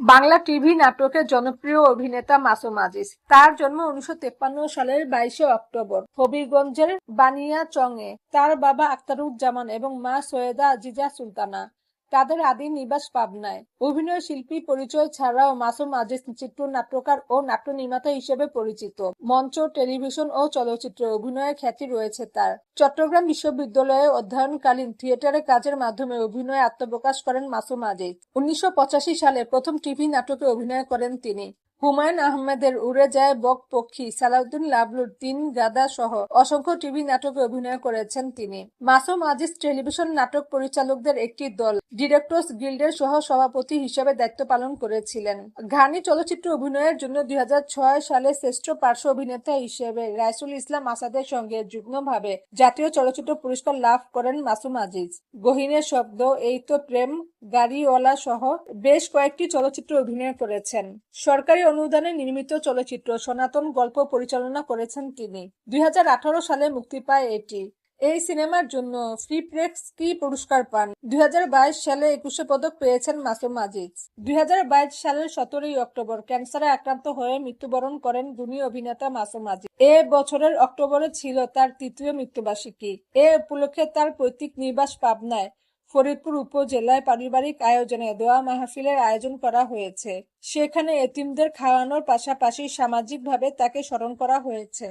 Bangla TV নাটকের জনপ্রিয় অভিনেতা মাসুম আজিজ। তার জন্ম উনিশশো সালের বাইশে অক্টোবর। হবিগঞ্জের বানিয়া চং এ তার বাবা আক্তারুজ্জামান এবং মা সৈয়দা আজিজা সুলতানা। তাদের আদি নিবাস পাবনায়। অভিনয় শিল্পী পরিচয় ছাড়াও মাসুম আজিজ চিত্রনাট্যকার ও নাট্য নির্মাতা হিসেবে পরিচিত। মঞ্চ, টেলিভিশন ও চলচ্চিত্র অভিনয়ের খ্যাতি রয়েছে তার। চট্টগ্রাম বিশ্ববিদ্যালয়ে অধ্যয়নকালীন থিয়েটারে কাজের মাধ্যমে অভিনয়ে আত্মপ্রকাশ করেন মাসুম আজিজ। উনিশশো পঁচাশি সালে প্রথম টিভি নাটকে অভিনয় করেন তিনি। হুমায়ুন আহমেদের উড়ে যায় বক পক্ষী সালাউদ্দিন লাবলুর তিন গাদা সহ অসংখ্য টিভি নাটকে অভিনয় করেছেন তিনি। মাসুম আজিজ টেলিভিশন নাটক পরিচালকদের একটি দল, ডিরেক্টর্স গিল্ডের সহ সভাপতি হিসেবে দায়িত্ব পালন করেছিলেন। ঘানি চলচ্চিত্র অভিনয়ের জন্য দুই সালে শ্রেষ্ঠ পার্শ্ব অভিনেতা হিসেবে রাইসুল ইসলাম আসাদের সঙ্গে যুগ্মভাবে জাতীয় চলচ্চিত্র পুরস্কার লাভ করেন মাসুম আজিজ। গহিনের শব্দ, এই তো প্রেম, গাড়িওয়ালা সহ বেশ কয়েকটি চলচ্চিত্র অভিনয় করেছেন। সরকারি অনুদানে নির্মিত চলচ্চিত্র সনাতন গল্প পরিচালনা করেছেন তিনি। দুই সালে মুক্তি পায় এটি। এই সিনেমার জন্য ফ্রি প্রেক্স কি পুরস্কার পান? দুই সালে একুশে পদক পেয়েছেন মাসুম আজিজ। দুই হাজার বাইশ সালের সতেরোই অক্টোবর ক্যান্সারে আক্রান্ত হয়ে মৃত্যুবরণ করেন গুণী অভিনেতা মাসুম আজিজ। এ বছরের অক্টোবরে ছিল তার তৃতীয় মৃত্যুবার্ষিকী। এ উপলক্ষে তার পৈতৃক নিবাস পাবনায় ফরিদপুর উপজেলায় পারিবারিক আয়োজনে দোয়া মাহফিলের আয়োজন করা হয়েছে। সেখানে এতিমদের খাওয়ানোর পাশাপাশি সামাজিকভাবে তাকে স্মরণ করা হয়েছে।